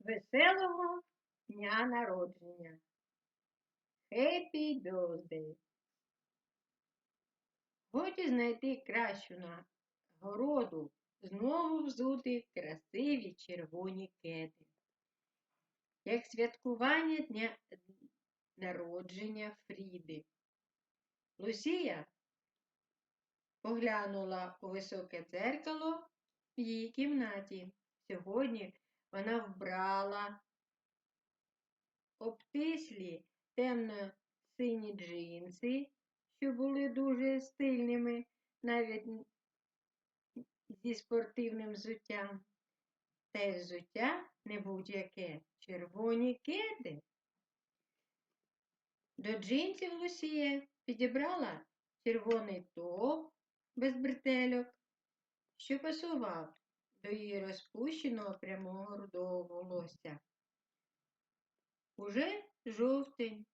Веселого дня народження. Happy birthday. Годі знайти кращу нагороду, знову взути красиві червоні кеди. Як святкування дня народження Фріди. Лусія поглянула у високе дзеркало в її кімнаті. Сьогодні вона вбрала обтислі темно-сині джинси, що були дуже стильними, навіть зі спортивним взуттям. Й взуття не будь-яке червоні кеди. До джинсів Лусія підібрала червоний топ без бретельок, що пасував до її розпущеного прямого рудого волосся. Уже жовтень,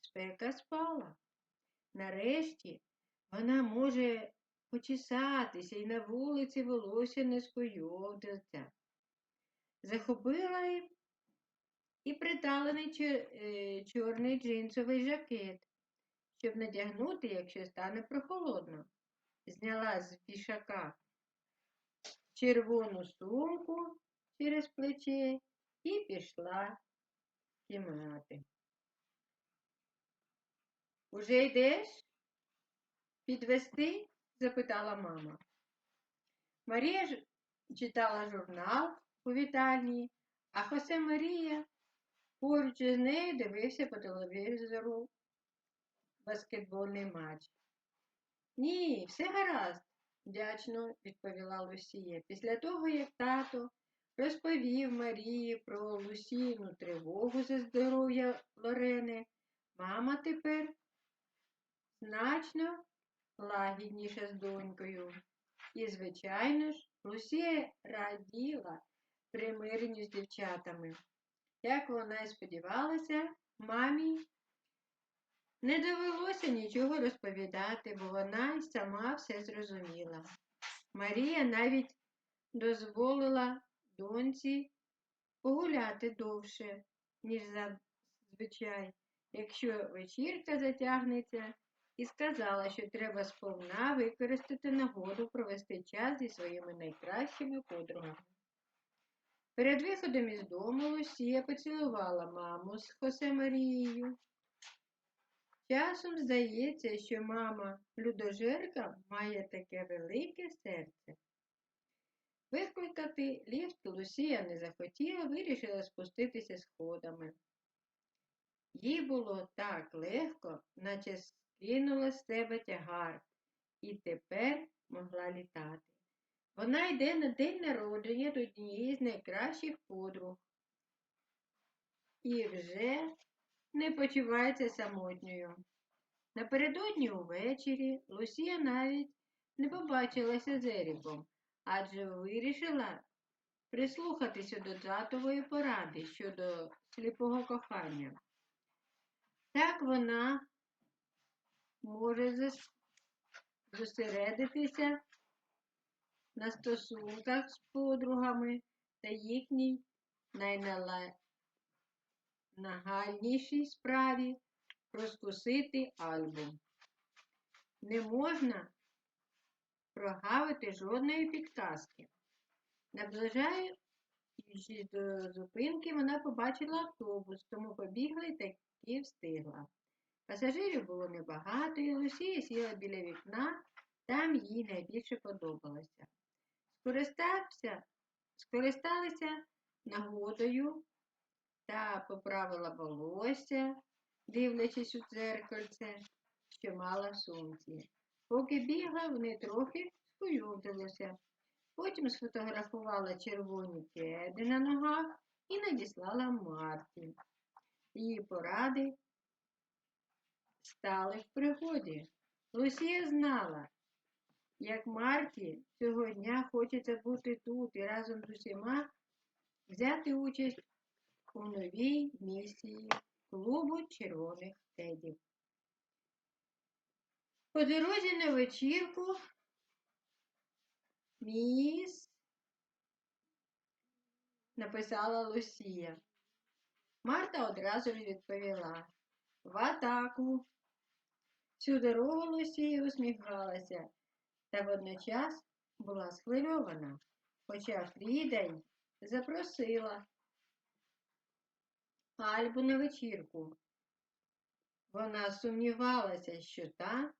спека спала. Нарешті вона може почесатися і на вулиці волосся не скуйовдиться. Захопила й і приталений е, чорний джинсовий жакет, щоб надягнути, якщо стане прохолодно. Зняла з вішака червону сумку через плече і пішла в кімнати. Уже йдеш? Підвести? запитала мама. Марія ж читала журнал у вітальні, а Хосе Марія поруч із нею дивився по телевізору баскетбольний матч. Ні, все гаразд, вдячно відповіла Лусія. Після того, як тато розповів Марії про Лусійну тривогу за здоров'я Лорени, мама тепер значно лагідніша з донькою. І, звичайно ж, Лусія раділа примиренню з дівчатами. Як вона й сподівалася, мамі не довелося нічого розповідати, бо вона й сама все зрозуміла. Марія навіть дозволила доньці погуляти довше, ніж зазвичай, якщо вечірка затягнеться, і сказала, що треба сповна використати нагоду провести час зі своїми найкращими подругами. Перед виходом із дому Лусія поцілувала маму з Хосе Марією. Часом здається, що мама людожерка має таке велике серце. Викликати ліфт Лусія не захотіла, вирішила спуститися сходами. Їй було так легко, наче скинула з себе тягар і тепер могла літати. Вона йде на день народження до однієї з найкращих подруг і вже не почувається самотньою. Напередодні увечері Лусія навіть не побачилася з Еріком, адже вирішила прислухатися до татової поради щодо сліпого кохання. Так вона може зосередитися на стосунках з подругами та їхній найнагальнішій справі розкусити альбом. Не можна прогавити жодної підказки. Наближаючись до зупинки, вона побачила автобус, тому побігла і таки встигла. Пасажирів було небагато, і Лусія сіла біля вікна, там їй найбільше подобалося. Скористався, скористалися нагодою та поправила волосся, дивлячись у дзеркальце, що мала сумці. Поки бігла, вони трохи скуйовдилися. Потім сфотографувала червоні кеди на ногах і надіслала Марті. Її поради стали в пригоді. Лусія знала, як Марті цього дня хочеться бути тут і разом з усіма взяти участь у новій місії клубу червоних тедів. По дорозі на вечірку міс написала Лусія. Марта одразу ж відповіла В атаку. Всю дорогу Лусія усміхалася та водночас була схвильована, хоча Фріда й запросила Альбу на вечірку. Вона сумнівалася, що та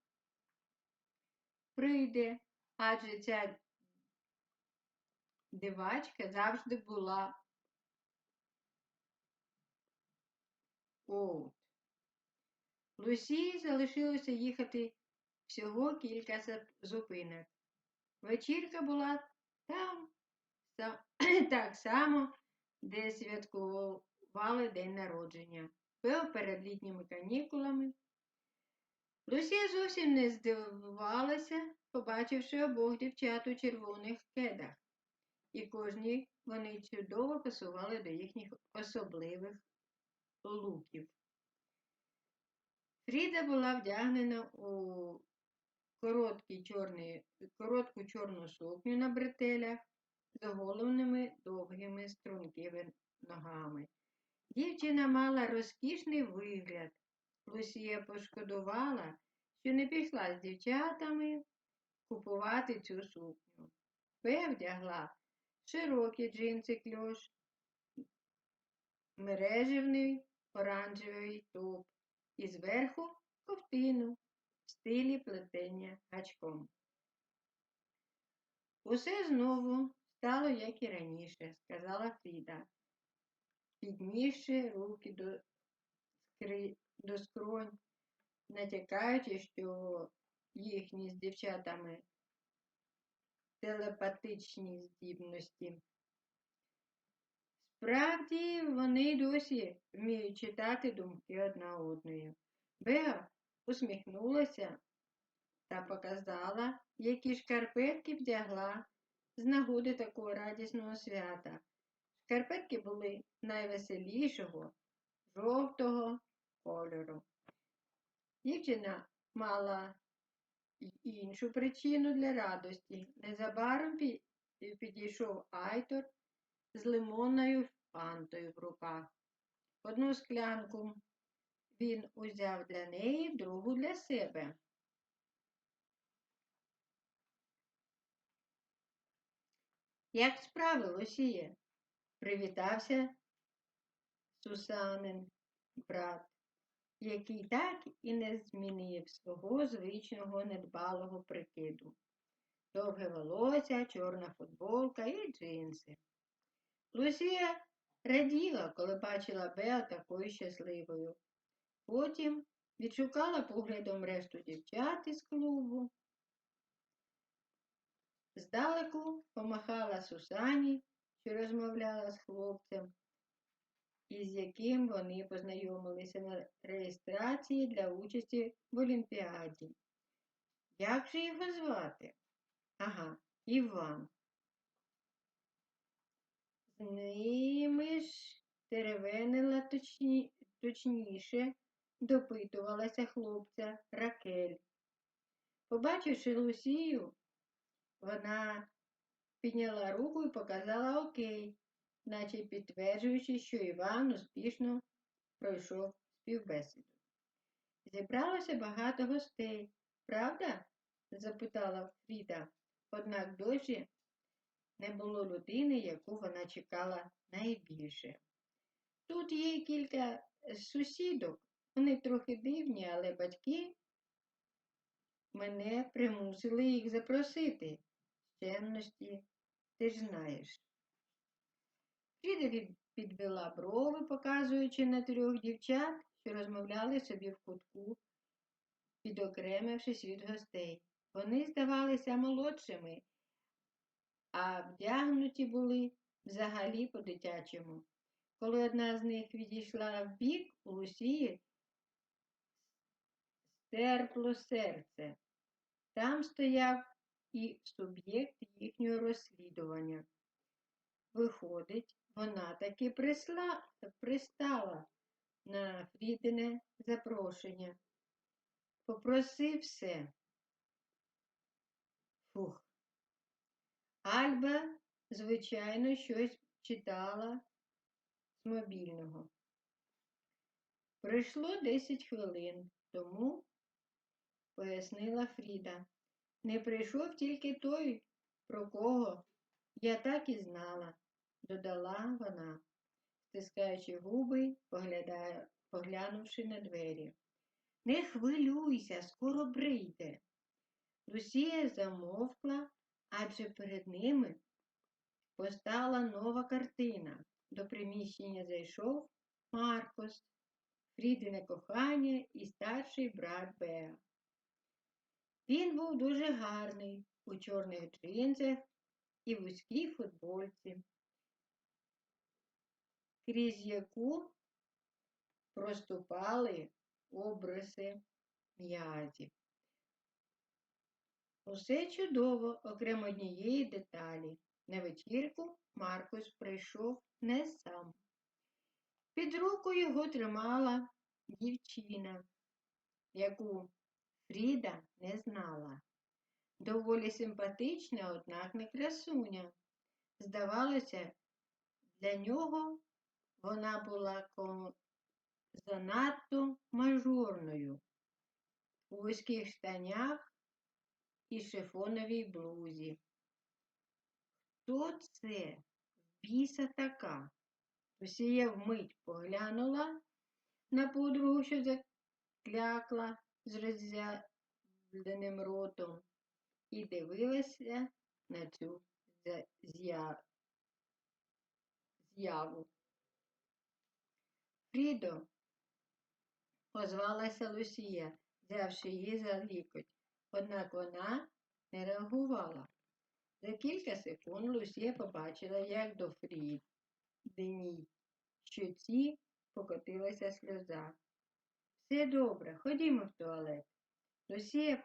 прийде, адже ця дивачка завжди була Оут. Лусії залишилося їхати всього кілька зупинок. Вечірка була там, так само, де святкували день народження. Пев перед літніми канікулами. Лусія зовсім не здивувалася, побачивши обох дівчат у червоних кедах, і кожній вони чудово пасували до їхніх особливих луків. Фріда була вдягнена у чорний, коротку чорну сукню на бретелях з оголеними довгими стрункими ногами. Дівчина мала розкішний вигляд. Лусія пошкодувала, що не пішла з дівчатами купувати цю сукню. Фе вдягла широкі джинси кльош, мережевний оранжевий топ і зверху ковтину в стилі плетення гачком. Усе знову стало, як і раніше, сказала Фріда, піднісши руки до, скри... до скронь, натякаючи, що їхні з дівчатами телепатичні здібності. Справді, вони досі вміють читати думки одна одної. Беа усміхнулася та показала, які шкарпетки вдягла з нагоди такого радісного свята. Шкарпетки були найвеселішого, жовтого кольору. Дівчина мала іншу причину для радості. Незабаром підійшов Айтор з лимонною фантою в руках. Одну склянку він узяв для неї, другу для себе. Як справи, Лусіє? Привітався Сусанин брат, який так і не змінив свого звичного недбалого прикиду. Довге волосся, чорна футболка і джинси. Лусія раділа, коли бачила Беа такою щасливою. Потім відшукала поглядом решту дівчат із клубу. Здалеку помахала Сусані, що розмовляла з хлопцем, із яким вони познайомилися на реєстрації для участі в Олімпіаді. Як же його звати? Ага, Іван. З ними ж теревенила точні, точніше, допитувалася хлопця Ракель. Побачивши Лусію, вона підняла руку і показала окей, наче підтверджуючи, що Іван успішно пройшов співбесіду. Зібралося багато гостей, правда? запитала Фріда, однак досі не було людини, яку вона чекала найбільше. Тут є кілька сусідок, вони трохи дивні, але батьки мене примусили їх запросити. З чемності, ти ж знаєш. Фріда підвела брови, показуючи на трьох дівчат, що розмовляли собі в кутку, відокремившись від гостей. Вони здавалися молодшими, а вдягнуті були взагалі по-дитячому. Коли одна з них відійшла вбік, у Лусії стерпло серце. Там стояв і суб'єкт їхнього розслідування. Виходить, вона таки присла, пристала на Фрідине запрошення. Попроси все. Фух. Альба, звичайно, щось читала з мобільного. Пройшло 10 хвилин, тому, пояснила Фріда, не прийшов тільки той, про кого я так і знала, додала вона, стискаючи губи, поглядає, поглянувши на двері. Не хвилюйся, скоро прийде. Лусія замовкла, адже перед ними постала нова картина. До приміщення зайшов Маркос, Фрідине кохання і старший брат Беа. Він був дуже гарний у чорних джинсах і вузькій футбольці, крізь яку проступали обриси м'язів. Усе чудово, окрім однієї деталі. На вечірку Маркус прийшов не сам. Під руку його тримала дівчина, яку Фріда не знала. Доволі симпатична, однак не красуня. Здавалося, для нього вона була занадто мажорною у вузьких штанях і шифоновій блузі. Хто це? Біса така? Росія вмить поглянула на подругу, що заклякла з роззявленим ротом, і дивилася на цю з'яву. Фрідо, озвалася Лусія, взявши її за лікоть, однак вона не реагувала. За кілька секунд Лусія побачила, як до Фрідиній щоці покотилася сльоза. Все добре, ходімо в туалет. Лусія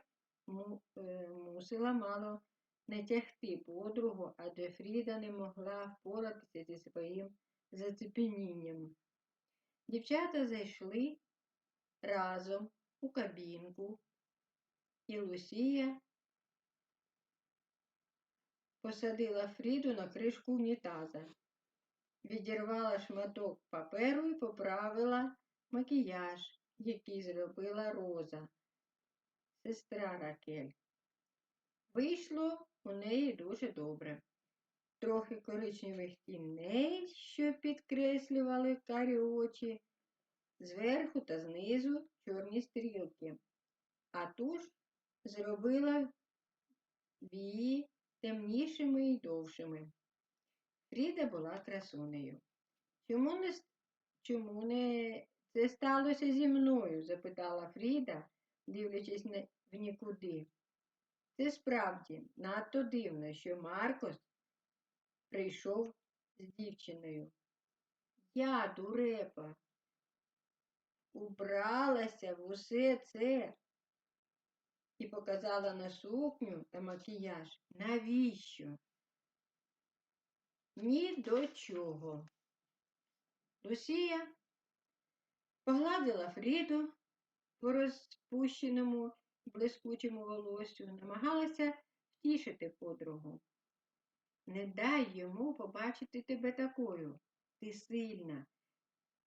е, мусила мало не тягти подругу, адже Фріда не могла впоратися зі своїм зацепенінням. Дівчата зайшли разом у кабінку, і Лусія посадила Фріду на кришку унітаза, відірвала шматок паперу і поправила макіяж, який зробила Роза, сестра Ракель. Вийшло у неї дуже добре. Трохи коричневих тіней, що підкреслювали карі очі, зверху та знизу чорні стрілки, а туш зробила вії темнішими і довшими. Фріда була красунею. Чому не чому не це сталося зі мною? запитала Фріда, дивлячись в нікуди. Це справді надто дивно, що Маркос прийшов з дівчиною. Я, дурепа, убралася в усе це і показала на сукню та макіяж. Навіщо? Ні до чого. Лусія погладила Фріду по розпущеному блискучому волосю, намагалася втішити подругу. Не дай йому побачити тебе такою. Ти сильна.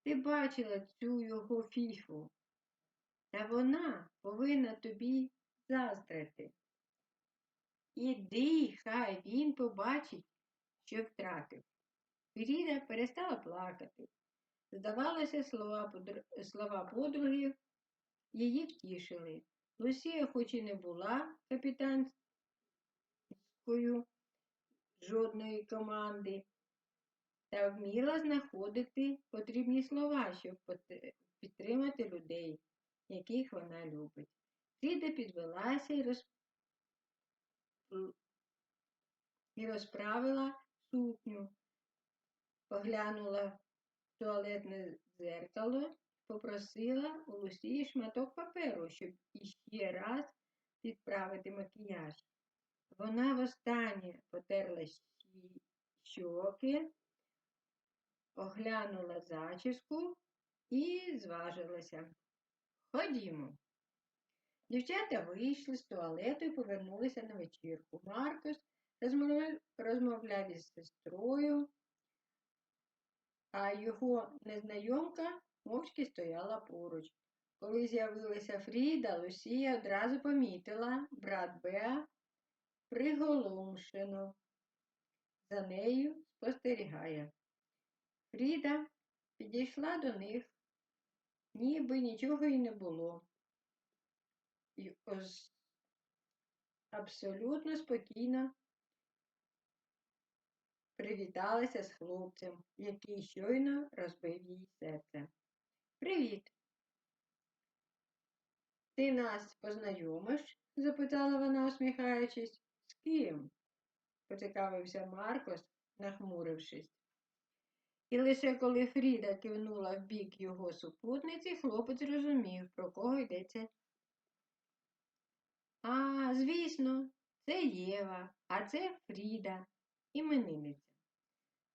Ти бачила цю його фіфу. Та вона повинна тобі заздрити. Іди, хай він побачить, що втратив. Фіріда перестала плакати. Здавалося, слова слова подруги її втішили. Лусія, хоч і не була капітанською жодної команди, та вміла знаходити потрібні слова, щоб підтримати людей, яких вона любить. Фріда підвелася і, розп... і розправила сукню, поглянула туалетне дзеркало, попросила у Лусії шматок паперу, щоб іще раз підправити макіяж. Вона востаннє потерла щоки, оглянула зачіску і зважилася. Ходімо. Дівчата вийшли з туалету і повернулися на вечірку. Маркус розмовляв із сестрою, а його незнайомка мовчки стояла поруч. Коли з'явилася Фріда, Лусія одразу помітила брат Беа приголомшено. За нею спостерігає. Фріда підійшла до них, ніби нічого й не було. І ось абсолютно спокійно привіталася з хлопцем, який щойно розбив їй серце. Привіт! Ти нас познайомиш? запитала вона, усміхаючись. З ким? поцікавився Маркос, нахмурившись. І лише коли Фріда кивнула в бік його супутниці, хлопець розумів, про кого йдеться. А, звісно, це Єва, а це Фріда, іменинниця.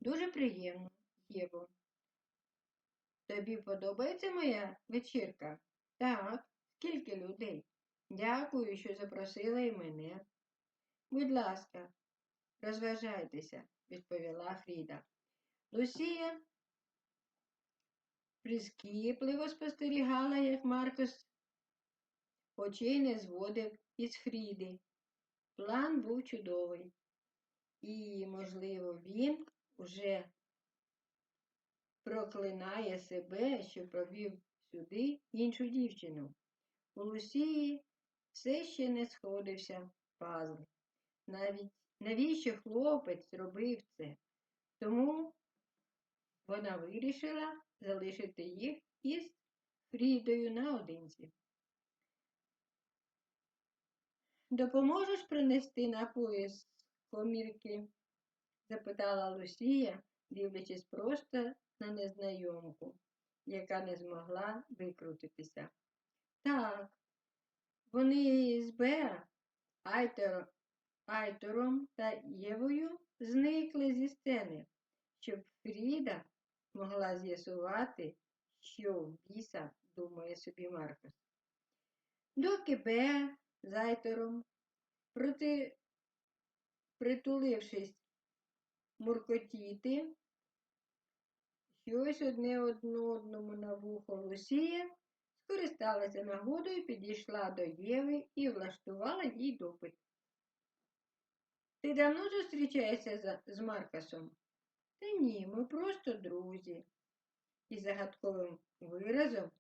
Дуже приємно, Єво. Тобі подобається моя вечірка? Так, скільки людей? Дякую, що запросила і мене. Будь ласка, розважайтеся, відповіла Фріда. Лусія прискіпливо спостерігала, як Маркос очей не зводив із Фріди. План був чудовий. І, можливо, він уже проклинає себе, що провів сюди іншу дівчину. У Лусії все ще не сходився пазл. Навіть навіщо хлопець зробив це? Тому вона вирішила залишити їх із Фрідою наодинці. Допоможеш принести напої з комірки? Запитала Лусія, дивлячись просто на незнайомку, яка не змогла викрутитися. Так, вони з Беа, Айтер, Айтором та Євою зникли зі сцени, щоб Фріда могла з'ясувати, що біса думає собі Маркос. Доки Беа з Айтором, проти, притулившись муркотіти, щось одне одному на вухо Лусія, скористалася нагодою, підійшла до Єви і влаштувала їй допит. Ти давно зустрічаєшся з Маркасом? Та ні, ми просто друзі. І загадковим виразом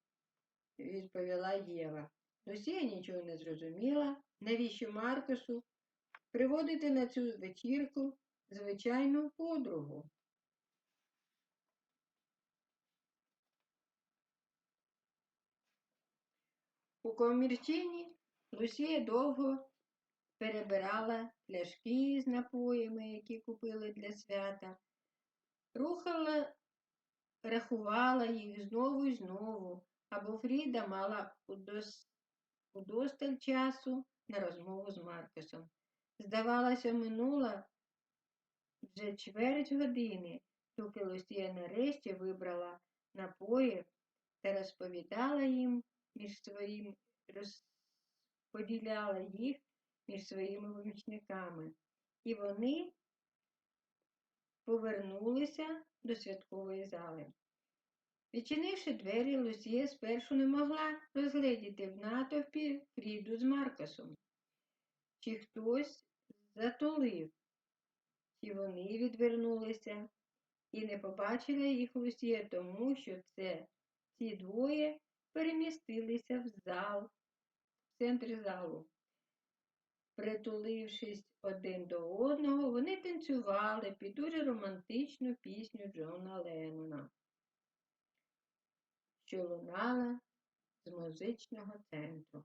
відповіла Єва. Лусія нічого не зрозуміла, навіщо Маркосу приводити на цю вечірку звичайну подругу. У комірчині Лусія довго перебирала пляшки з напоями, які купили для свята, рухала, рахувала їх знову і знову, або Фріда мала удосталь часу на розмову з Маркосом. Здавалося, минула вже чверть години, доки Лусія нарешті вибрала напої та розповідала їм між своїм, розподіляла їх між своїми помічниками, і вони повернулися до святкової зали. Відчинивши двері, Лусія спершу не могла розгледіти в натовпі Фріду з Маркосом. Чи хтось затулив, чи вони відвернулися і не побачила їх Лусія тому, що це ці двоє перемістилися в зал, в центрі залу. Притулившись один до одного, вони танцювали під дуже романтичну пісню Джона Леннона, що лунала з музичного центру.